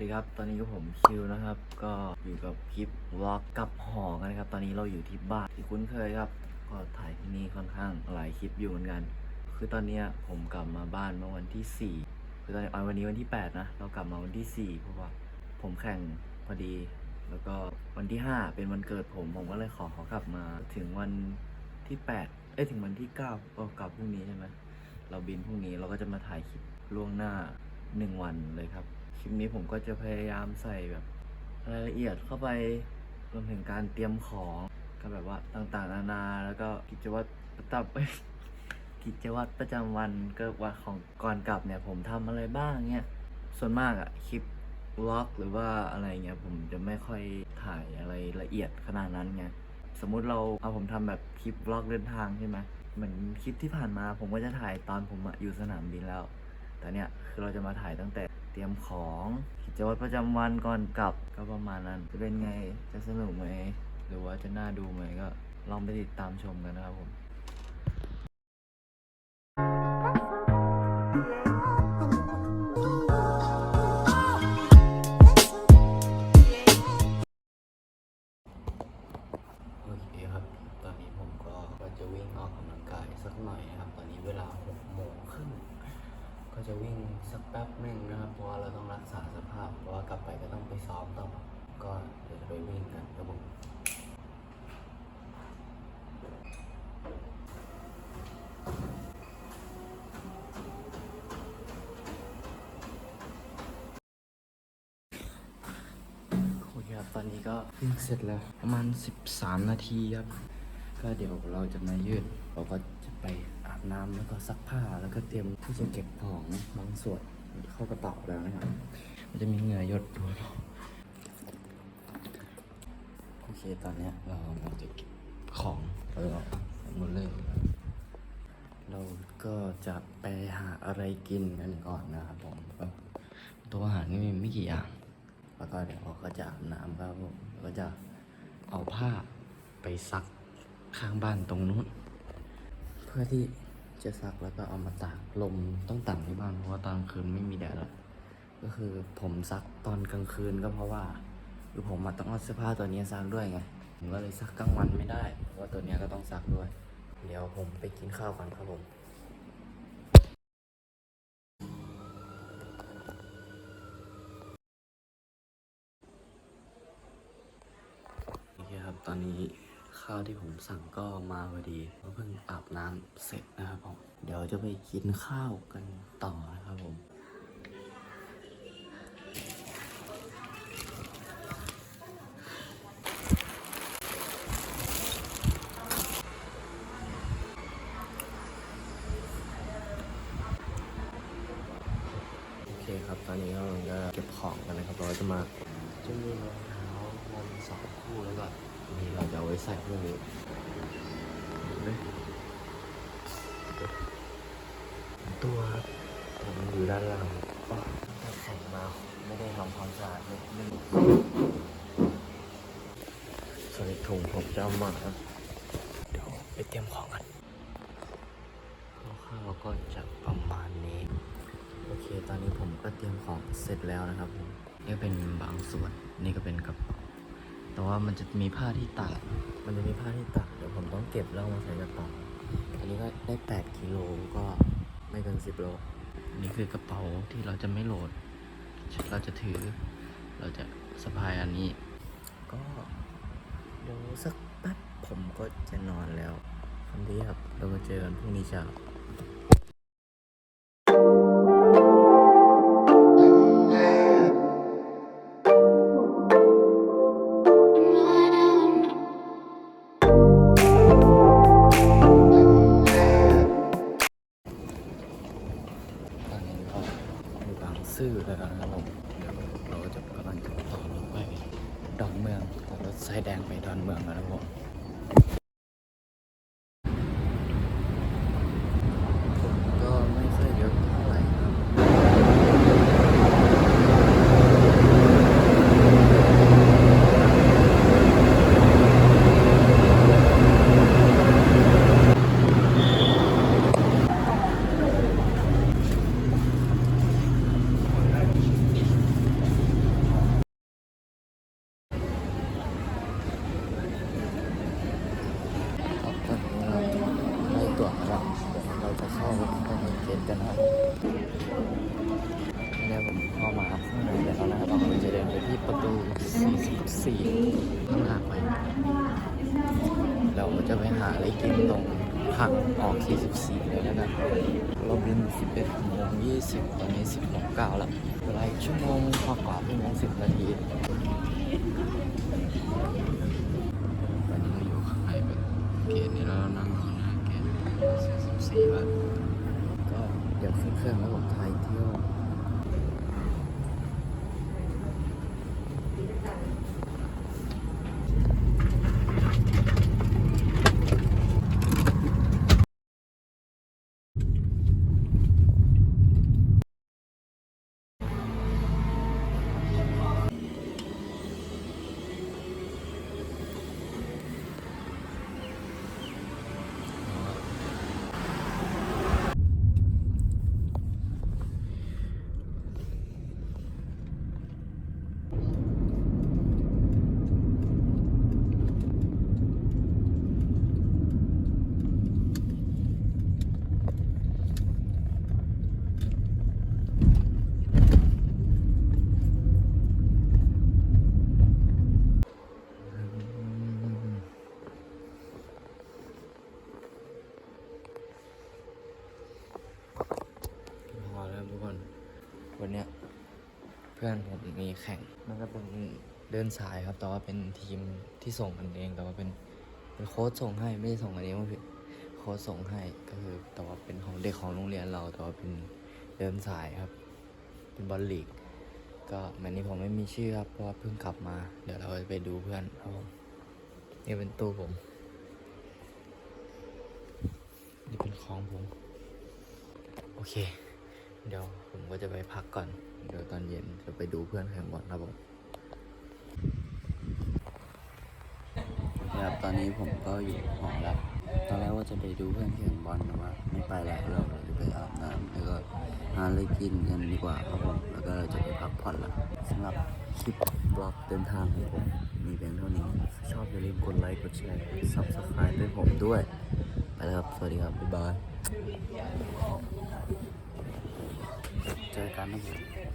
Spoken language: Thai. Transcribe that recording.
ดีครับ ตอนนี้ก็ผมคิวนะครับ ก็อยู่กับคลิปวอล์กกับหอกันนะครับ ตอนนี้เราอยู่ที่บ้านที่คุ้นเคยครับ ก็ถ่ายที่นี่ค่อนข้างหลายคลิปอยู่เหมือนกัน คือตอนนี้ผมกลับมาบ้านเมื่อวันที่ 4 คือตอนนี้วันนี้วันที่ 8 นะ เรากลับมาวันที่ 4 เพราะว่าผมแข่งพอดี แล้วก็วันที่ 5 เป็นวันเกิดผม ผมก็เลยขอขากลับมาถึงวันที่ 8 เอ้ยถึงวันที่ 9ก็กลับพรุ่งนี้ใช่ไหมเราบินพรุ่งนี้เราก็จะมาถ่ายคลิปล่วงหน้าหนึ่งวันเลยครับ คลิปนี้ผมก็จะพยายามใส่แบบรายละเอียดเข้าไปรวมถึงการเตรียมของก็แบบว่าต่างๆ นานาแล้วก็กิจวัตรประจำกิจวัตรประจำวันก็ว่าของก่อนกลับเนี่ยผมทำอะไรบ้างเนี่ยส่วนมากอะคลิปวล็อกหรือว่าอะไรเงี้ยผมจะไม่ค่อยถ่ายอะไรละเอียดขนาดนั้นไงสมมุติเราเอาผมทำแบบคลิปวล็อกเดินทางใช่ไหมเหมือนคลิปที่ผ่านมาผมก็จะถ่ายตอนผมอะอยู่สนามบินแล้ว แต่เนี่ยคือเราจะมาถ่ายตั้งแต่ เตรียมของกิจวัตรประจำวันก่อนกลับก็ประมาณนั้น จะเป็นไงจะสนุกไหมหรือว่าจะน่าดูไหมก็ลองไปติดตามชมกันนะครับผมโอเคครับตอนนี้ผมก็ก็จะวิ่งออกกำลังกายสักหน่อยนะครับ ตอนนี้เวลา6โมงครึ่ง ก็จะวิ่งสักแป๊บหนึ่งนะครับ เพราะว่าเราต้องรักษาสภาพ เพราะว่ากลับไปก็ต้องไปซ้อมต่อ ก็เดี๋ยวจะไปวิ่งกันครับผมโอเคครับตอนนี้ก็วิ่งเสร็จแล้ว ประมาณ 13 นาทีครับ ก็เดี๋ยวเราจะมายืดเราก็จะไปอาบน้ำแล้วก็ซักผ้าแล้วก็เตรียมที่จะเก็บของบางส่วนเข้ากระเป๋าแล้วนะครับ มันจะมีเหงื่อหยดด้วยโอเคตอนเนี้ยเราเราจะเก็บของเราหมดเลยเราก็จะไปหาอะไรกินกันก่อนนะครับผมตัวอาหารนี่มีไม่กี่อย่าง แล้วก็เดี๋ยวเราก็จะอาบน้ำครับผมก็จะเอาผ้าไปซัก ข้างบ้านตรงนู้น เพื่อที่จะซักแล้วก็เอามาตากลมต้องต่างที่บ้านเพราะว่าตอนกลางคืนไม่มีแดดแล้วก็คือผมซักตอนกลางคืนก็เพราะว่าคือผมมาต้องเอาเสื้อผ้าตัวนี้ซักด้วยไงผมก็เลยซักกลางวันไม่ได้เพราะว่าตัวนี้ก็ต้องซักด้วย เดี๋ยวผมไปกินข้าวก่อนครับผมโอเคครับตอนนี้ ข้าวที่ผมสั่งก็มาพอดีก็เพิ่งอาบน้ำเสร็จนะครับผม เดี๋ยวจะไปกินข้าวกันต่อนะครับผมโอเคครับตอนนี้เราจะเก็บของกันนะครับเราจะมาจะมีรองเท้าวันสองคู่แล้วก็ นี่เราจะเอาไว้ใส่พวกนี้เห็นไหมตัวครับผมอยู่ด้านล่างก็ถ้าแข่งมาไม่ได้ทำความสะอาดเลยนึ่งสวัสดีถุงผมจะเอามาครับเดี๋ยวไปเตรียมของกันคร่าวๆก็จะประมาณนี้ โอเค ตอนนี้ผมก็เตรียมของเสร็จแล้วนะครับผมนี่เป็นบางส่วน นี่ก็เป็นกระเป๋า แต่ว่ามันจะมีผ้าที่ตากมันจะมีผ้าที่ตากเดี๋ยวผมต้องเก็บแล้วเอามาใส่กระเป๋าอันนี้ก็ได้ 8กิโลก็ไม่เกิน10โลนี่คือกระเป๋าที่เราจะไม่โหลด เราจะถือ เราจะสะพายอันนี้ ก็เดี๋ยวสักแป๊บผมก็จะนอนแล้วฟันดีครับเรามาเจอกันพรุ่งนี้เช้า นกันนะครับเนี่ยผมเข้ามาข้างในแล้วนะครับผมจะเดินไปที่ประตู 44ข้างหน้าไปเราจะไปหาอะไรกินตรงทางออก 44 เลยแล้วกันเราบิน 11โมง20 ตอนนี้ 10โมง9แล้วเวลาอีกชั่วโมงกว่าๆชั่วโมง10 นาทีตอนนี้เราอยู่ข้างในแบบเกตนี้แล้วเรานั่งรอหน้าเกต44บาทก็ เดี๋ยวขึ้นเครื่องแล้วผมถ่ายเที่ยว พอแล้วทุกคน วันเนี้ยเพื่อนผมมีแข่ง มันก็เป็นเดินสายครับ แต่ว่าเป็นทีมที่ส่งกันเอง แต่ว่าเป็นเป็นโค้ชส่งให้ไม่ได้ส่งกันเองว่าผิดโค้ชส่งให้ก็คือ แต่ว่าเป็นของเด็กของโรงเรียนเรา แต่ว่าเป็นเดินสายครับ เป็นบอลลีก ก็แมตช์นี้ผมไม่มีชื่อครับ เพราะว่าเพิ่งกลับมา เดี๋ยวเราจะไปดูเพื่อนครับผมนี่เป็นตู้ผม นี่เป็นของผม โอเค เดี๋ยวผมก็จะไปพักก่อน เดี๋ยวตอนเย็นจะไปดูเพื่อนแข่งบอลครับผมครับตอนนี้ผมก็อยู่หอแล้วตอนแรกว่าจะไปดูเพื่อนแข่งบอลแต่ว่าไม่ไปแล้วเราจะไปอาบน้ำแล้วก็หาอะไรกินกันดีกว่าครับผมแล้วก็เราจะไปพักผ่อนละสำหรับคลิปบล็อกเดินทางของผมมีเพียงเท่านี้ ชอบอย่าลืมกดไลค์กดแชร์ซับสไครต์ด้วยผมด้วยไปแล้วครับ สวัสดีครับ บ๊ายบาย เจอกันนะผม